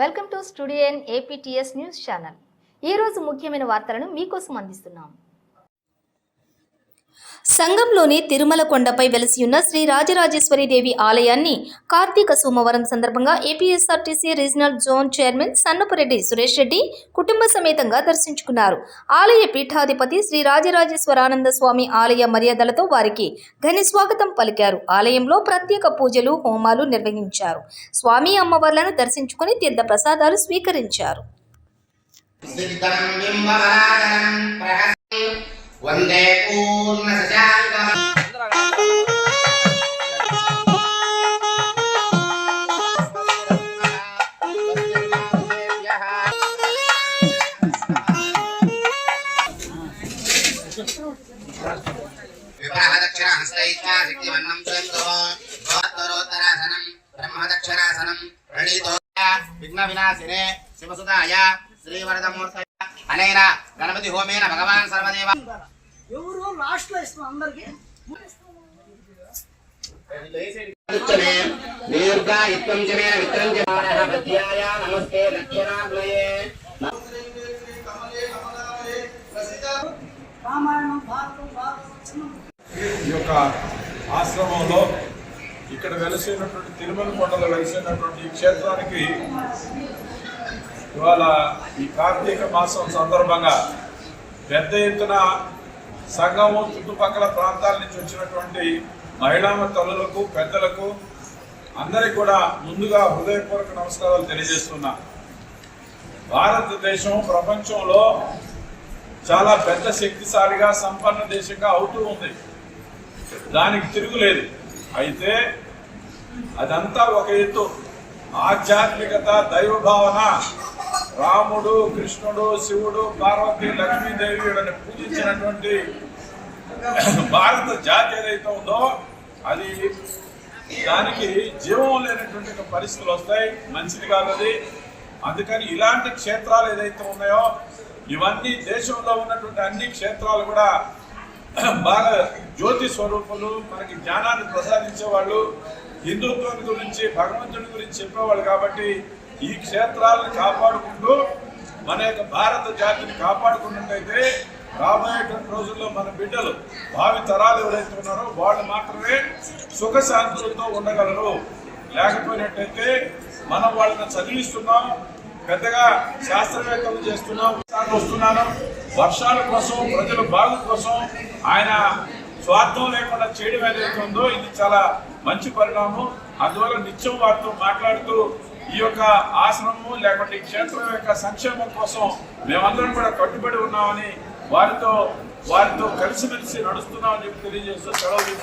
Welcome to studio N APTS news channel. ఈరోజు ముఖ్యమైన వార్తలను మీకోసం అందిస్తున్నాం. సంఘంలోని తిరుమల కొండపై వెలసియున్న శ్రీ రాజరాజేశ్వరి దేవి ఆలయాన్ని కార్తీక సోమవారం సందర్భంగా APSRTC regional zone chairman Sannapureddy Suresh Reddy కుటుంబ సమేతంగా దర్శించుకున్నారు. ఆలయ పీఠాధిపతి శ్రీ రాజరాజేశ్వరానంద స్వామి ఆలయ మర్యాదలతో వారికి ఘని స్వాగతం పలికారు. ఆలయంలో ప్రత్యేక పూజలు హోమాలు నిర్వహించారు. స్వామి అమ్మవార్లను దర్శించుకుని తీర్థ ప్రసాదాలు స్వీకరించారు వందే పూర్ణ శశాంక విప్రహదక్షరహస్తైత్వా శక్తివన్నం బ్రహ్మదక్షరాసనం ప్రణీతో విఘ్న వినాశినే శివసుదాయ శ్రీవరదమూర్త అనేన గణపతి హోమేన భగవాన్ సర్వదేవ ఎవరు లాస్ట్లో ఇస్తాం అందరికి. దీర్ఘాయుత్వం విత్రం పద్యాయ నమస్తే ఈ యొక్క ఆశ్రమంలో ఇక్కడ వెలిసినటువంటి తిరుమల కొండలో వెలిసినటువంటి ఈ క్షేత్రానికి ఇవాళ ఈ కార్తీక మాసం సందర్భంగా పెద్ద ఎత్తున సంఘం చుట్టుపక్కల ప్రాంతాల నుంచి వచ్చినటువంటి మహిళా తల్లులకు పెద్దలకు అందరికి కూడా ముందుగా హృదయపూర్వక నమస్కారాలు తెలియజేస్తున్నా. భారతదేశం ప్రపంచంలో చాలా పెద్ద శక్తిశాలిగా సంపన్న దేశంగా అవుతూ ఉంది. దానికి తిరుగులేదు. అయితే అదంతా ఒక ఎత్తు. ఆధ్యాత్మికత దైవ భావన రాముడు కృష్ణుడు శివుడు పార్వతి లక్ష్మీదేవి వీళ్ళని పూజించినటువంటి భారత జాతి ఏదైతే ఉందో అది దానికి జీవం లేనటువంటి పరిస్థితులు వస్తాయి. మంచిది కాదు అది. అందుకని ఇలాంటి క్షేత్రాలు ఏదైతే ఉన్నాయో ఇవన్నీ దేశంలో ఉన్నటువంటి అన్ని క్షేత్రాలు కూడా బాగా జ్యోతి స్వరూపులు మనకి జ్ఞానాన్ని ప్రసాదించే వాళ్ళు హిందుత్వం గురించి భగవంతుడి గురించి చెప్పేవాళ్ళు కాబట్టి ఈ క్షేత్రాలను కాపాడుకుంటూ మన యొక్క భారత జాతిని కాపాడుకున్నట్టయితే రాబోయేటువంటి రోజుల్లో మన బిడ్డలు భావి తరాలు ఎవరైతే ఉన్నారో వాళ్ళు మాత్రమే సుఖశాంతులతో ఉండగలరు. లేకపోయినట్టయితే మనం వాళ్ళని చదివిస్తున్నాం పెద్దగా శాస్త్రవేత్తలు చేస్తున్నాం వస్తున్నాను. వర్షాల కోసం ప్రజల బాగు కోసం ఆయన స్వార్థం లేకుండా చేయడం ఏదైతే ఉందో ఇది చాలా మంచి పరిణామం. అందువల్ల నిత్యం వారితో మాట్లాడుతూ ఈ యొక్క ఆశ్రమము లేకుంటే ఈ క్షేత్రం యొక్క సంక్షేమం కోసం మేమందరం కూడా కట్టుబడి ఉన్నామని వారితో వారితో కలిసిమెలిసి నడుస్తున్నామని చెప్పి తెలియజేస్తూ సెలవు